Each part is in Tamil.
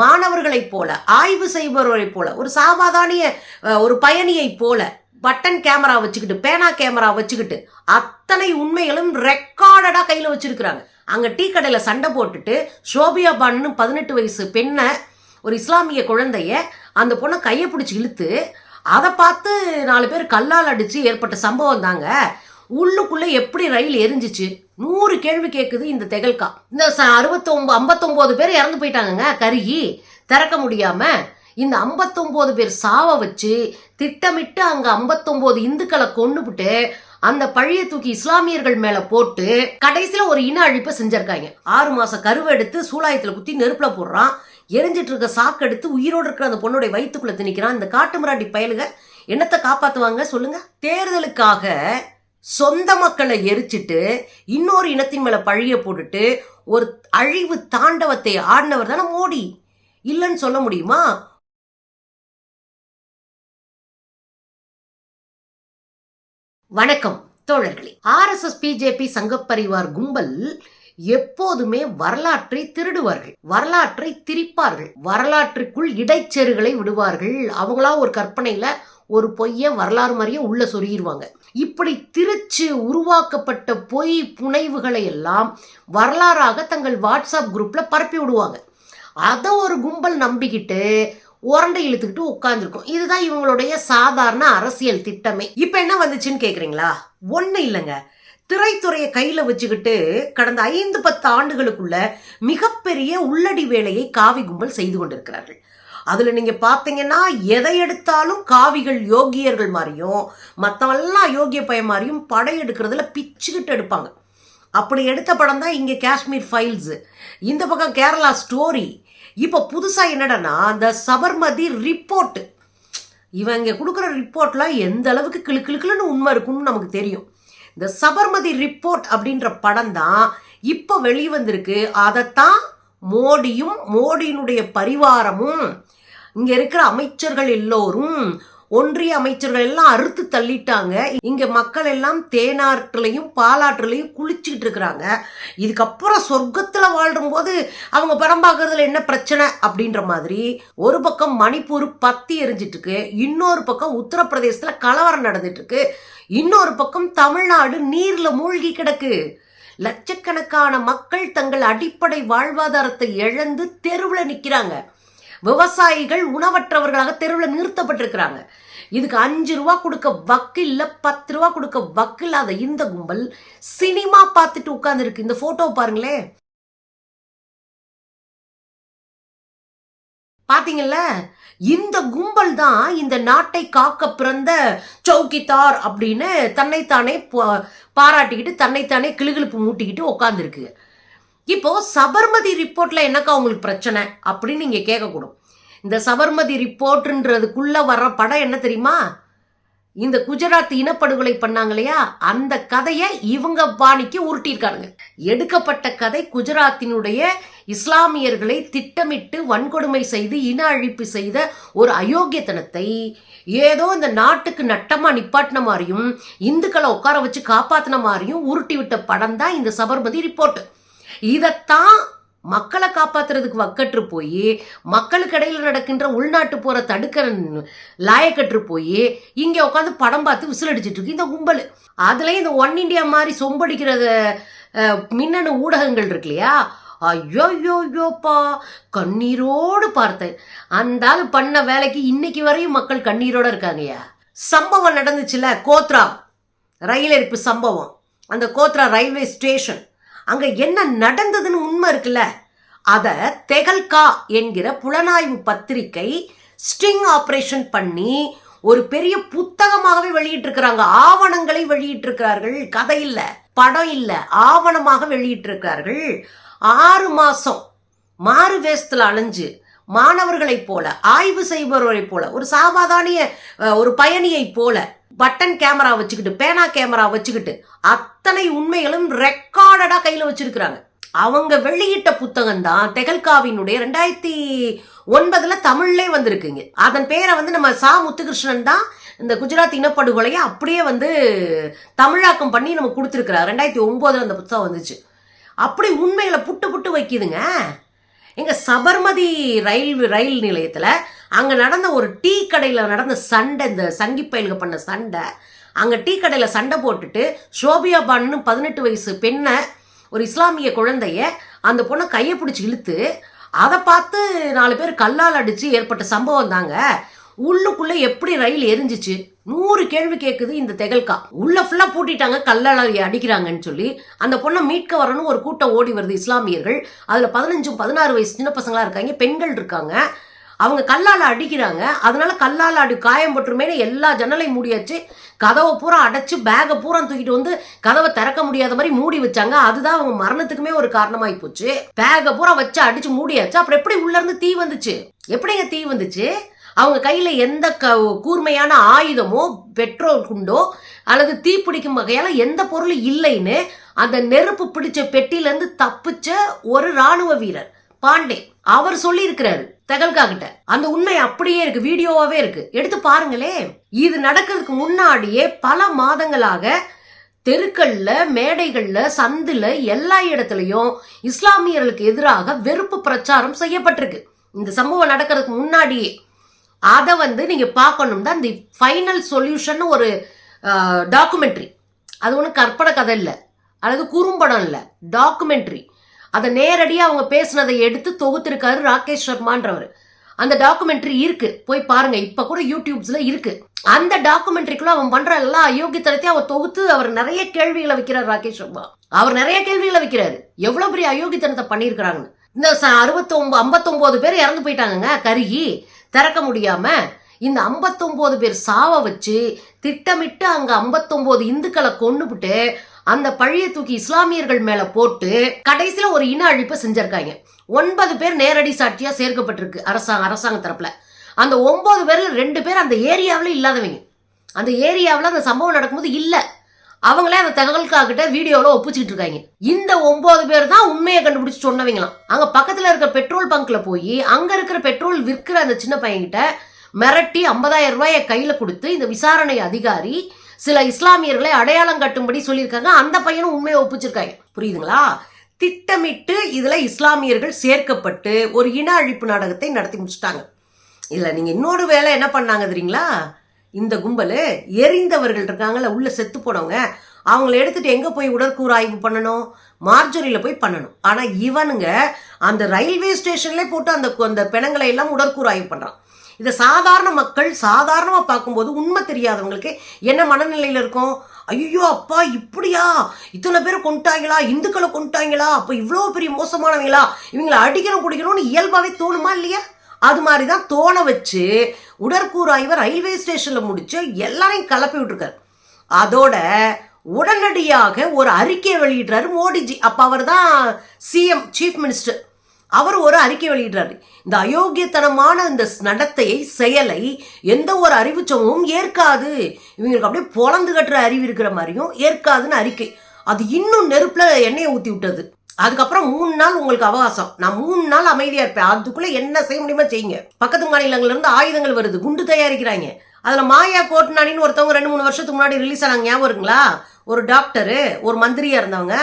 மாணவர்களைப் போல ஆய்வு செய்பவர்களைப் போல ஒரு சாமாதானிய ஒரு பயணியைப் போல பட்டன் கேமரா வச்சுக்கிட்டு பேனா கேமரா வச்சுக்கிட்டு அத்தனை உண்மைகளும் ரெக்கார்டடாக கையில் வச்சிருக்கிறாங்க. அங்கே டீ கடையில் சண்டை போட்டுட்டு ஷோபியா பான்னு பதினெட்டு வயசு பெண்ணை ஒரு இஸ்லாமிய குழந்தைய அந்த பொண்ணை கையை பிடிச்சி இழுத்து அதை பார்த்து நாலு பேர் கல்லால் அடித்து ஏற்பட்ட சம்பவம் தாங்க. உள்ளுக்குள்ளே எப்படி ரயில் எரிஞ்சிச்சு? நூறு கேள்வி கேட்குது இந்த தெகல்கா. இந்த அறுபத்தொம்பது ஐம்பத்தொம்போது பேர் இறந்து போயிட்டாங்கங்க கருகி. திறக்க முடியாமல் இந்த ஐம்பத்தொம்போது பேர் சாவை வச்சு திட்டமிட்டு அங்கே ஐம்பத்தொம்போது இந்துக்களை கொண்டுபிட்டு அந்த பழைய தூக்கி இஸ்லாமியர்கள் மேல போட்டு கடைசியில ஒரு இன அழிப்பை செஞ்சிருக்காங்க. ஆறு மாசம் கருவை எடுத்து சூலாயத்துல குத்தி நெருப்புல போடுறான். எரிஞ்சிட்டு இருக்க சாக்கு எடுத்து உயிரோடு இருக்கிற அந்த பொண்ணுடைய வயிற்றுக்குள்ள திணிக்கிறான். இந்த காட்டு மிராண்டி பயலுக என்னத்தை காப்பாத்துவாங்க சொல்லுங்க? தேர்தலுக்காக சொந்த மக்களை எரிச்சிட்டு இன்னொரு இனத்தின் மேல பழிய போட்டுட்டு ஒரு அழிவு தாண்டவத்தை ஆடினவர் தானே மோடி. இல்லைன்னு சொல்ல முடியுமா? வணக்கம் தோழர்களே. ஆர்எஸ்எஸ் பிஜேபி சங்கப்பரிவார் கும்பல் எப்போதுமே வரலாற்றை திருடுவார்கள். வரலாற்றை திரிப்பார்கள். வரலாற்றுக்குள் இடைச்செருகளை விடுவார்கள். அவங்களா ஒரு கற்பனையில ஒரு பொய்ய வரலாறு மாதிரியே உள்ள சொருகிடுவாங்க இப்படி திருச்சு உருவாக்கப்பட்ட பொய் புனைவுகளை எல்லாம் வரலாறாக தங்கள் வாட்ஸ்அப் குரூப்ல பரப்பி விடுவாங்க. அதை ஒரு கும்பல் நம்பிக்கிட்டு உரண்டை இழுத்துக்கிட்டு உட்காந்துருக்கும் இதுதான் இவங்களுடைய சாதாரண அரசியல் திட்டமே. இப்போ என்ன வந்துச்சுன்னு கேட்குறீங்களா ஒன்றும் இல்லைங்க. திரைத்துறையை கையில் வச்சுக்கிட்டு கடந்த ஐந்து பத்து ஆண்டுகளுக்குள்ள மிகப்பெரிய உள்ளடி வேலையை காவி கும்பல் செய்து கொண்டிருக்கிறார்கள். அதில் நீங்கள் பார்த்தீங்கன்னா எதை எடுத்தாலும் காவிகள் யோகியர்கள் மாதிரியும் மற்றவெல்லாம் யோகிய பையன் மாதிரியும் படம் எடுக்கிறதுல பிச்சுக்கிட்டு எடுப்பாங்க. அப்படி எடுத்த படம் தான் இங்கே காஷ்மீர் ஃபைல்ஸு. இந்த பக்கம் கேரளா ஸ்டோரி. இப்போ புதுசாக என்னடனா அந்த சபர்மதி ரிப்போர்ட்டு. இவங்க கொடுக்குற ரிப்போர்ட்லாம் எந்த அளவுக்கு கிளு கிளுக்குன்னு உண்மை இருக்கும்னு நமக்கு தெரியும். இந்த சபர்மதி ரிப்போர்ட் அப்படின்ற படம் தான் இப்போ வெளிவந்திருக்கு. அதைத்தான் மோடியும் மோடியினுடைய பரிவாரமும் இங்கே இருக்கிற அமைச்சர்கள் எல்லோரும் ஒன்றிய அமைச்சர்கள் எல்லாம் அறுத்து தள்ளிட்டாங்க. இங்க மக்கள் எல்லாம் தேனாற்றுலையும் பாலாற்றுலையும் குளிச்சுக்கிட்டு இருக்கிறாங்க. இதுக்கப்புறம் சொர்க்கத்துல வாழும்போது அவங்க படம் பார்க்கறதுல என்ன பிரச்சனை அப்படின்ற மாதிரி ஒரு பக்கம் மணிப்பூர் பத்தி எரிஞ்சிட்டு இருக்கு இன்னொரு பக்கம் உத்தரப்பிரதேசத்துல கலவரம் நடந்துட்டு இருக்கு இன்னொரு பக்கம் தமிழ்நாடு நீர்ல மூழ்கி கிடக்கு. லட்சக்கணக்கான மக்கள் தங்கள் அடிப்படை வாழ்வாதாரத்தை இழந்து தெருவில் நிற்கிறாங்க விவசாயிகள் உணவற்றவர்களாக தெருவில் நிறுத்தப்பட்டிருக்கிறாங்க. இதுக்கு அஞ்சு ரூபா கொடுக்க வக்கு இல்லை பத்து ரூபா கொடுக்க வக்கு இல்லாத இந்த கும்பல் சினிமா பார்த்துட்டு உட்காந்துருக்கு இந்த போட்டோவை பாருங்களேன் பாத்தீங்கல்ல? இந்த கும்பல் தான் இந்த நாட்டை காக்க பிறந்த சௌக்கித்தார் அப்படின்னு தன்னைத்தானே பாராட்டிக்கிட்டு தன்னைத்தானே கிளுகிழுப்பு மூட்டிக்கிட்டு உட்காந்துருக்கு இப்போ சபர்மதி ரிப்போர்ட்ல என்னக்கா உங்களுக்கு பிரச்சனை அப்படின்னு நீங்க கேட்கக்கூடும். இந்த சபர்மதி ரிப்போர்ட்ன்றதுக்குள்ள வர்ற படம் என்ன தெரியுமா? இந்த குஜராத் இனப்படுகொலை பண்ணாங்க இல்லையா அந்த கதையை இவங்க பாணிக்கு உருட்டியிருக்காங்க எடுக்கப்பட்ட கதை குஜராத்தினுடைய இஸ்லாமியர்களை திட்டமிட்டு வன்கொடுமை செய்து இன அழிப்பு செய்த ஒரு அயோக்கியத்தனத்தை ஏதோ இந்த நாட்டுக்கு நட்டமாக நிப்பாட்டின மாதிரியும் இந்துக்களை உட்கார வச்சு காப்பாற்றின மாதிரியும் உருட்டி விட்ட படம் தான் இந்த சபர்மதி ரிப்போர்ட். இதைத்தான் மக்களை காப்பாத்துறதுக்கு வக்கற்று போய் மக்களுக்கு இடையில் நடக்கின்ற உள்நாட்டு போற தடுக்கிற லாயக்கற்று போய் இங்க உட்காந்து படம் பார்த்து விசில் அடிச்சிட்டு இருக்கு இந்த கும்பல். அதுலயும் இந்த ஒன் இண்டியா மாதிரி சொம்படிக்கிறத மின்னணு ஊடகங்கள் இருக்கு இல்லையா? ஐயோ ஐயோ ஐயோப்பா கண்ணீரோடு பார்த்தேன். அந்த ஆள் பண்ண வேலைக்கு இன்னைக்கு வரையும் மக்கள் கண்ணீரோட இருக்காங்கய்யா சம்பவம் நடந்துச்சுல கோத்ரா. ரயில் எரிப்பு சம்பவம். அந்த கோத்ரா ரயில்வே ஸ்டேஷன். அங்க என்ன நடந்ததுன்னு உண்மை இருக்குல்ல? அத தெகல்கா என்கிற புலனாய்வு பத்திரிகை ஸ்டிங் ஆபரேஷன் பண்ணி ஒரு பெரிய புத்தகமாகவே வெளியிட்டிருக்கிறாங்க. ஆவணங்களை வெளியிட்டிருக்கிறார்கள். கதை இல்ல படம் இல்ல ஆவணமாக வெளியிட்டிருக்கிறார்கள். ஆறு மாசம் மாறு வேஸ்தில் அலைஞ்சு மாணவர்களைப் போல ஆய்வு செய்பவர்களைப் போல ஒரு சாமாதானிய ஒரு பயணியைப் போல பட்டன் கேமரா வச்சுக்கிட்டு பேனா கேமரா வச்சுக்கிட்டு அத்தனை உண்மைகளும் ரெக்கார்டடா கையில வச்சிருக்கிறாங்க. அவங்க வெளியிட்ட புத்தகம் தான் தெகல்காவினுடைய ரெண்டாயிரத்தி ஒன்பதுல தமிழ்லே வந்திருக்குங்க. அதன் பேரை வந்து நம்ம சா. முத்துகிருஷ்ணன் தான் இந்த குஜராத் இனப்படுகொலையை அப்படியே வந்து தமிழாக்கம் பண்ணி நம்ம கொடுத்துருக்கிறார். ரெண்டாயிரத்தி ஒன்பதுல அந்த புத்தகம் வந்துச்சு. அப்படி உண்மைகளை புட்டு புட்டு வைக்குதுங்க. எங்கள் சபர்மதி ரயில் ரயில் நிலையத்தில் அங்கே நடந்த ஒரு டீ கடையில் நடந்த சண்டை இந்த சங்கி பயலுக பண்ண சண்டை அங்கே டீ கடையில் சண்டை போட்டுட்டு ஷோபியா பான்னு பதினெட்டு வயசு பெண்ணை ஒரு இஸ்லாமிய குழந்தைய அந்த பொண்ணை கையை பிடிச்சி இழுத்து அதை பார்த்து நாலு பேர் கல்லால் அடித்து ஏற்பட்ட சம்பவம் தாங்க. உள்ளுக்குள்ளே எப்படி ரயில் எரிஞ்சிச்சு? நூறு கேள்வி கேட்குது இந்த தெகல்கா. உள்ள ஃபுல்லா பூட்டிட்டாங்க கல்லால் அடிக்கிறாங்கன்னு சொல்லி அந்த பொண்ணை மீட்க வரணும் ஒரு கூட்டம் ஓடி வருது இஸ்லாமியர்கள். அதுல பதினஞ்சும் பதினாறு வயசு சின்ன பசங்களா இருக்காங்க பெண்கள் இருக்காங்க. அவங்க கல்லால் அடிக்கிறாங்க. அதனால கல்லால் அடி காயம் பட்டுருமேனு எல்லா ஜன்னலையும் மூடியாச்சு. கதவை பூரா அடைச்சு பேகை பூரா தூக்கிட்டு வந்து கதவை திறக்க முடியாத மாதிரி மூடி வச்சாங்க. அதுதான் அவங்க மரணத்துக்குமே ஒரு காரணமாகி போச்சு. பேகை பூரா வச்சு அடிச்சு மூடியாச்சு. அப்புறம் எப்படி உள்ளேருந்து தீ வந்துச்சு? எப்படிங்க தீ வந்துச்சு? அவங்க கையில் எந்த க கூர்மையான ஆயுதமோ பெட்ரோல் குண்டோ அல்லது தீ பிடிக்கும் எந்த பொருளும் இல்லைன்னு அந்த நெருப்பு பிடிச்ச பெட்டியிலேருந்து தப்பிச்ச ஒரு ராணுவ வீரர் பாண்டே. அவர் சொல்லி இருக்கிறாரு தகல்கா கிட்ட. அந்த உண்மை அப்படியே இருக்கு வீடியோவாவே இருக்கு. எடுத்து பாருங்களே. இது நடக்கிறதுக்கு முன்னாடியே பல மாதங்களாக தெருக்கள்ல மேடைகள்ல சந்துல எல்லா இடத்துலயும் இஸ்லாமியர்களுக்கு எதிராக வெறுப்பு பிரச்சாரம் செய்யப்பட்டிருக்கு. இந்த சம்பவம் நடக்கிறதுக்கு முன்னாடியே. அதை வந்து நீங்க பார்க்கணும் தான் இந்த ஃபைனல் சொல்யூஷன் ஒரு டாக்குமெண்ட்ரி அது ஒன்றும் கற்பனை கதை இல்லை. அல்லது குறும்படம் இல்லை. டாக்குமெண்ட்ரி அதை நேரடியாக அவங்க பேசுனதை எடுத்து தொகுத்திருக்காரு ராகேஷ் சர்மான்றவர். அந்த டாக்குமெண்ட்ரி இருக்கு. போய் பாருங்க இப்ப கூட யூடியூப்ஸ்ல இருக்கு. அந்த டாக்குமெண்ட்ரிக்குள்ள அவன் பண்ற எல்லா அயோக்கியத்தனத்தையும் அவர் தொகுத்து அவர் நிறைய கேள்விகளை வைக்கிறார் ராகேஷ் சர்மா. அவர் நிறைய கேள்விகளை வைக்கிறாரு. எவ்வளவு பெரிய அயோக்கியத்தனத்தை பண்ணியிருக்கிறாங்கன்னு. இந்த அறுபத்தொம்பது ஐம்பத்தொம்போது பேர் இறந்து போயிட்டாங்கங்க கருகி. திறக்க முடியாம இந்த 59 பேர் சாவ வச்சு திட்டமிட்டு அங்க 59 இந்துக்களை கொண்டுபிட்டு அந்த பழிய தூக்கி இஸ்லாமியர்கள் மேல போட்டு கடைசியில ஒரு இன அழிப்பை செஞ்சிருக்காங்க. ஒன்பது பேர் நேரடி சாட்சியா சேர்க்கப்பட்டிருக்கு அரசாங்க அரசாங்க தரப்புல. அந்த ஒன்பது பேர்ல ரெண்டு பேர் அந்த ஏரியாவில் இல்லாதவங்க. அந்த ஏரியாவில் அந்த சம்பவம் நடக்கும்போது இல்லை. அவங்களே அந்த தகவல்காகிட்ட வீடியோவில் ஒப்பிச்சுட்டு இருக்காங்க. இந்த ஒன்பது பேர் தான் உண்மையை கண்டுபிடிச்சு சொன்னவங்களாம். அங்க பக்கத்தில் இருக்க பெட்ரோல் பங்க்ல போய் அங்க இருக்கிற பெட்ரோல் விற்கிற அந்த சின்ன பையன்கிட்ட மிரட்டி ஐம்பதாயிரம் ரூபாயை கையில் கொடுத்து இந்த விசாரணை அதிகாரி சில இஸ்லாமியர்களை அடையாளம் கட்டும்படி சொல்லியிருக்காங்க. அந்த பையனும் உண்மையை ஒப்பிச்சிருக்காங்க. புரியுதுங்களா? திட்டமிட்டு இதில் இஸ்லாமியர்கள் சேர்க்கப்பட்டு ஒரு இன அழிப்பு நாடகத்தை நடத்தி முடிச்சிட்டாங்க. இல்லை நீங்கள் இன்னொரு வேலை என்ன பண்ணாங்க தெரியுங்களா? இந்த கும்பல் எரிந்தவர்கள் இருக்காங்கல்ல உள்ளே செத்து போனவங்க அவங்கள எடுத்துகிட்டு எங்கே போய் உடற்கூறு ஆய்வு பண்ணணும்? மார்ஜரியில் போய் பண்ணணும். ஆனால் இவனுங்க அந்த ரயில்வே ஸ்டேஷன்லேயே போட்டு அந்த அந்த பிணங்களை எல்லாம் உடற்கூறு ஆய்வு பண்ணுறான் இதை சாதாரண மக்கள் சாதாரணமாக பார்க்கும்போது உண்மை தெரியாதவங்களுக்கு என்ன மனநிலையில் இருக்கும்? ஐயோ அப்பா இப்படியா? இத்தனை பேர் கொண்டுட்டாங்களா இந்துக்களை கொண்டுட்டாங்களா அப்போ இவ்வளோ பெரிய மோசமானவங்களா? இவங்களை அடிக்கணும் குடிக்கணும்னு இயல்பாகவே தோணுமா இல்லையா? அது மாதிரி தான் தோண வச்சு உடற்கூறு ரயில்வே ஸ்டேஷனில் முடிச்சு எல்லாரையும் கலப்பி விட்டுருக்காரு. அதோட உடனடியாக ஒரு அறிக்கையை வெளியிடுறாரு மோடிஜி. அப்போ அவர் தான் சிஎம் சீஃப் மினிஸ்டர் அவர் ஒரு அறிக்கை வெளியிடுறாரு. இந்த அயோக்கியத்தனமான இந்த நடத்தையை செயலை எந்த ஒரு அறிவுச்சமும் ஏற்காது. இவங்களுக்கு அப்படியே பொழந்து கட்டுற அறிவு இருக்கிற மாதிரியும் ஏற்காதுன்னு அறிக்கை. அது இன்னும் நெருப்புல எண்ணெயை ஊத்தி விட்டது. அதுக்கப்புறம் மூணு நாள் உங்களுக்கு அவகாசம். நான் மூணு நாள் அமைதியா இருப்பேன். அதுக்குள்ள என்ன செய்ய முடியுமா செய்யுங்க. பக்கத்து மாநிலங்கள்ல இருந்து ஆயுதங்கள் வருது. குண்டு தயாரிக்கிறாங்க. அதுல மாயா கோட்னானின்னு ஒருத்தவங்க ரெண்டு மூணு வருஷத்துக்கு முன்னாடி ரிலீஸ் ஆனாங்க. ஞாபகம் இருக்குங்களா? ஒரு டாக்டரு ஒரு மந்திரியா இருந்தவங்க.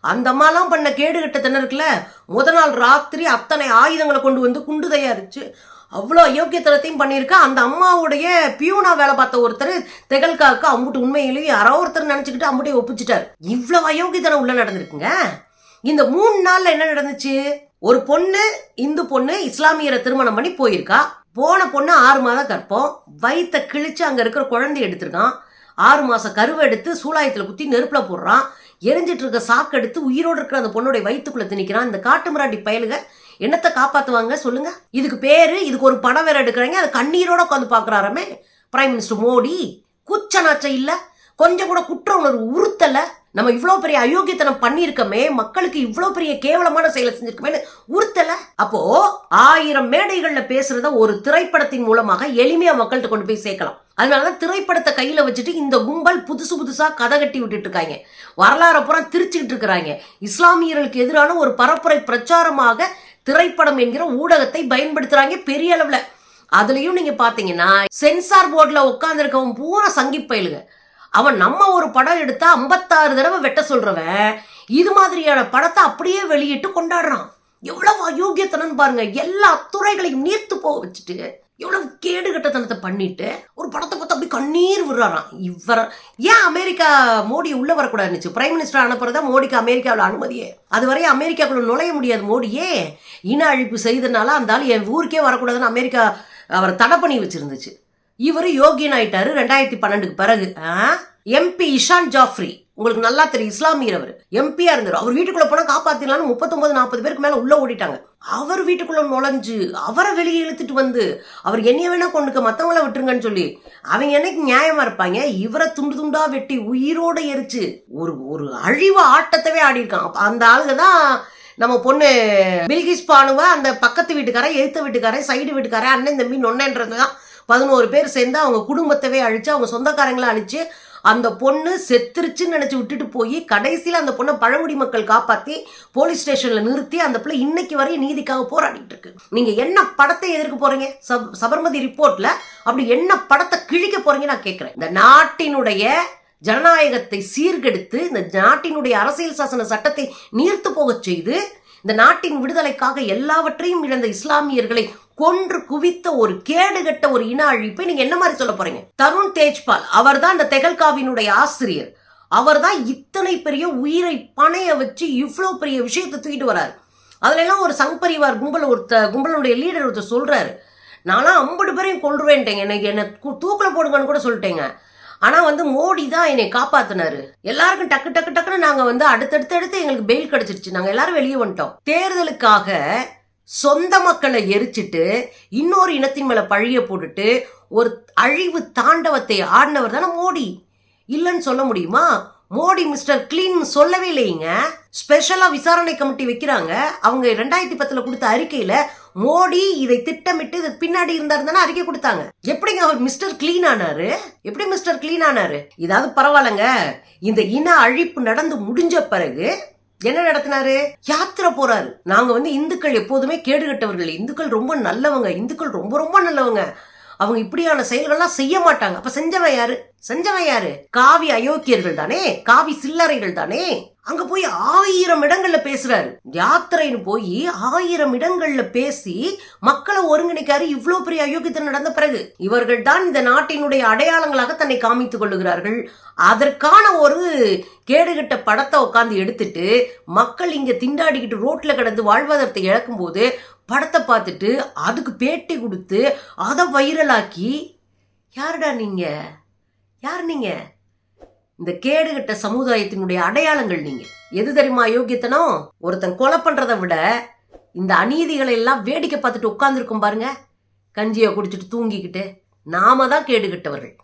அந்த அம்மாலாம் பண்ண கேடு கட்டத்தன இருக்குல்ல? முத நாள் ராத்திரி அத்தனை ஆயுதங்களை கொண்டு வந்து குண்டு தயாரிச்சு அவ்வளோ அயோக்கியத்தனத்தையும் பண்ணியிருக்கா. அந்த அம்மாவுடைய பியூனா வேலை பார்த்த ஒருத்தர் திகழ்காக்கு அம்புட்டு உண்மையிலேயே யாரோ ஒருத்தர் நினச்சிக்கிட்டு அம்புட்டையை ஒப்பிச்சிட்டார். இவ்வளோ அயோக்கியத்தனம் உள்ளே நடந்திருக்குங்க. இந்த மூணு நாளில் என்ன நடந்துச்சு? ஒரு பொண்ணு இந்து பொண்ணு இஸ்லாமியரை திருமணம் பண்ணி போயிருக்கா. போன பொண்ணு ஆறு மாதம் கற்போம். வயிற்ற கிழிச்சு அங்கே இருக்கிற குழந்தை எடுத்திருக்கான். ஆறு மாதம் கருவை எடுத்து சூலாயத்தில் குத்தி நெருப்பில் போடுறான். எரிஞ்சிட்டு இருக்க சாக்கு எடுத்து உயிரோடு இருக்கிற அந்த பொண்ணுடைய வயிற்றுக்குள்ள திணிக்கிறான். இந்த காட்டு மிராண்டி பயலுக என்னத்தை காப்பாத்துவாங்க சொல்லுங்க. இதுக்கு பேரு இதுக்கு ஒரு படம் வேற எடுக்கிறாங்க. அது கண்ணீரோட உட்காந்து பாக்குறாராமே. பிரைம் மினிஸ்டர் மோடி குச்ச நாச்சம் இல்ல. கொஞ்சம் கூட குற்ற உணர்வு உறுத்தல. நம்ம இவ்வளவு பெரிய அயோக்கியத்தனம் பண்ணியிருக்கமே. மக்களுக்கு இவ்வளவு பெரிய கேவலமான செயலை செஞ்சிருக்கமே உறுத்தல. அப்போ ஆயிரம் மேடைகள்ல பேசுறத ஒரு திரைப்படத்தின் மூலமாக எளிமையா மக்கள்கிட்ட கொண்டு போய் சேர்க்கலாம். அதனாலதான் திரைப்படத்தை கையில வச்சுட்டு இந்த கும்பல் புதுசு புதுசா கதை கட்டி விட்டுட்டு இருக்காங்க வரலாறு புறம் திரிச்சுக்கிட்டு இருக்கிறாங்க. இஸ்லாமியர்களுக்கு எதிரான ஒரு பரப்புரை பிரச்சாரமாக திரைப்படம் என்கிற ஊடகத்தை பயன்படுத்துறாங்க பெரிய அளவுல. அதுலயும் நீங்க பாத்தீங்கன்னா சென்சார் போர்டுல உட்காந்துருக்கவன் பூரா சங்கி பயலுங்க. அவன் நம்ம ஒரு படம் எடுத்தா ஐம்பத்தாறு தடவை வெட்ட சொல்றவன் இது மாதிரியான படத்தை அப்படியே வெளியிட்டு கொண்டாடுறான். எவ்வளவு அயோக்கியத்தனம் பாருங்க. எல்லா துறைகளையும் நீர்த்து போக வச்சுட்டு எவ்வளவு கேடு கட்டத்தனத்தை பண்ணிட்டு ஒரு படத்தை பார்த்து அப்படி கண்ணீர் விடுறாராம். இவர ஏன் அமெரிக்கா மோடி உள்ள வரக்கூடாதுன்னு பிரைம் மினிஸ்டர் அனுப்புறதா மோடிக்கு அமெரிக்காவில் அனுமதியே. அதுவரை அமெரிக்காக்குள்ள நுழைய முடியாது மோடியே. இன அழிப்பு செய்தனால அந்த ஆள் என் ஊருக்கே வரக்கூடாதுன்னு அமெரிக்கா அவரை தடை பண்ணி வச்சிருந்துச்சு. இவர் யோகியன் ஆயிட்டாரு ரெண்டாயிரத்தி பன்னெண்டுக்கு பிறகு. எம்பி இஷான் ஜாஃப்ரி. உங்களுக்கு நல்லா தெரியும். இஸ்லாமியர் அவர் எம்பியா இருந்தார். அவர் வீட்டுக்குள்ள போனா காப்பாத்திடலாம்னு முப்பத்தொன்பது நாற்பது பேருக்கு மேல உள்ள ஓடிட்டாங்க. அவர் வீட்டுக்குள்ள நுழைஞ்சு அவரை வெளியே இழுத்துட்டு வந்து அவர் என்னைய வேணா கொண்டுக்க மத்தவங்கள விட்டுருங்கன்னு சொல்லி அவங்க என்னைக்கு நியாயமா இருப்பாங்க? இவரை துண்டு துண்டா வெட்டி உயிரோட எரிச்சு ஒரு ஒரு அழிவு ஆட்டத்தவே ஆடிருக்கான் அந்த ஆளுங்க தான் நம்ம பொண்ணு பில்கிஸ் பானுவ அந்த பக்கத்து வீட்டுக்காரன் எழுத்த வீட்டுக்காரன் சைடு வீட்டுக்காரன் அண்ணன் தம்பி நொன்னன்றது தான் பதினோரு பேர் சேர்ந்து அவங்க குடும்பத்தவே அழிச்சு அவங்க சொந்தக்காரங்களை அழிச்சு அந்த பொண்ணு செத்துருச்சுன்னு நினச்சி விட்டுட்டு போய் கடைசியில் அந்த பொண்ணை பழங்குடி மக்கள் காப்பாற்றி போலீஸ் ஸ்டேஷனில் நிறுத்தி அந்த பிள்ளை இன்னைக்கு வரையும் நீதிக்காக போராடிட்டு இருக்கு. நீங்கள் என்ன படத்தை எதிர்க்க போகிறீங்க சப் சபர்மதி ரிப்போர்ட்டில் அப்படி என்ன படத்தை கிழிக்க போகிறீங்க நான் கேட்குறேன் இந்த நாட்டினுடைய ஜனநாயகத்தை சீர்கெடுத்து இந்த நாட்டினுடைய அரசியல் சாசன சட்டத்தை நீர்த்து போகச் செய்து இந்த நாட்டின் விடுதலைக்காக எல்லாவற்றையும் இழந்த இஸ்லாமியர்களை கொன்று குவித்த ஒரு கேடுகட்ட ஒரு இன அழிப்பை நீங்க என்ன மாதிரி சொல்ல போறீங்க? தருண் தேஜ்பால் அவர்தான் இந்த தெகல்காவினுடைய ஆசிரியர். அவர்தான் இத்தனை பெரிய உயிரை பணைய வச்சு இவ்வளோ பெரிய விஷயத்தை தூக்கிட்டு வராரு. அதுல எல்லாம் ஒரு சங் பரிவார் கும்பல் ஒருத்த கும்பலுடைய லீடர் ஒருத்தர் சொல்றாரு. நானும் ஐம்பது பேரையும் கொன்றுவேன்ட்டேங்க. எனக்கு என்ன தூக்கில் போடுங்கன்னு கூட சொல்லிட்டேங்க. ஆனா வந்து மோடி தான் என்னை காப்பாத்தினாரு. எல்லாருக்கும் டக்கு டக்கு டக்குன்னு நாங்க வந்து அடுத்தடுத்து அடுத்து எங்களுக்கு பெயில் கிடைச்சிருச்சு. நாங்க எல்லாரும் வெளியே வந்துட்டோம். தேர்தலுக்காக சொந்த மக்களை எரிச்சிட்டு இன்னொரு இனத்தின் மேல பழிய போட்டுட்டு ஒரு அழிவு தாண்டவத்தை ஆடினவர் தானே மோடி. இல்லைன்னு சொல்ல முடியுமா? மோடி மிஸ்டர் கிளீன் சொல்லவே இல்லைங்க. ஸ்பெஷலா விசாரணை கமிட்டி வைக்கிறாங்க. அவங்க ரெண்டாயிரத்தி பத்துல கொடுத்த அறிக்கையில மோடி இதை திட்டமிட்டு இது பின்னாடி இருந்தாரு தானே அறிக்கை கொடுத்தாங்க. எப்படிங்க அவர் மிஸ்டர் கிளீன் ஆனாரு? எப்படி மிஸ்டர் கிளீன் ஆனாரு? இதாவது பரவாயில்லைங்க. இந்த இன அழிப்பு நடந்து முடிஞ்ச பிறகு என்ன நடத்தினாரு? யாத்திரை போறாரு. நாங்க வந்து இந்துக்கள் எப்போதுமே கேடுகட்டவர்கள். இந்துக்கள் ரொம்ப நல்லவங்க. இந்துக்கள் ரொம்ப ரொம்ப நல்லவங்க. அவங்க இப்படியான செயல்கள்லாம் செய்ய மாட்டாங்க. அப்ப செஞ்சவன் யாரு? செஞ்சவன் யாரு? காவி அயோக்கியர்கள் தானே? காவி சில்லறைகள் தானே? அங்க போய் ஆயிரம் இடங்கள்ல பேசுறாரு. யாத்திரைன்னு போய் ஆயிரம் இடங்கள்ல பேசி மக்களை ஒருங்கிணைக்காரு இவ்வளவு பெரிய அயோக்கியத்தனம் நடந்த பிறகு. இவர்கள் தான் இந்த நாட்டினுடைய அடையாளங்களாக தன்னை காமித்துக் கொள்ளுகிறார்கள். அதற்கான ஒரு கேடுகட்ட படத்தை உட்காந்து எடுத்துட்டு மக்கள் இங்க திண்டாடிக்கிட்டு ரோட்ல கிடந்து வாழ்வாதாரத்தை இழக்கும் போது படத்தை பார்த்துட்டு அதுக்கு பேட்டி கொடுத்து அதை வைரலாக்கி யாருடா நீங்கள் யார் நீங்க? இந்த கேடுகட்ட சமுதாயத்தினுடைய அடையாளங்கள் நீங்க. எது தெரியுமா அயோக்கியத்தனம் ஒருத்தன் கொலை பண்றதை விட இந்த அநீதிகளை எல்லாம் வேடிக்கை பார்த்துட்டு உட்காந்துருக்கும் பாருங்க. கஞ்சியை குடிச்சிட்டு தூங்கிக்கிட்டு நாம தான் கேடுகட்டவர்கள்.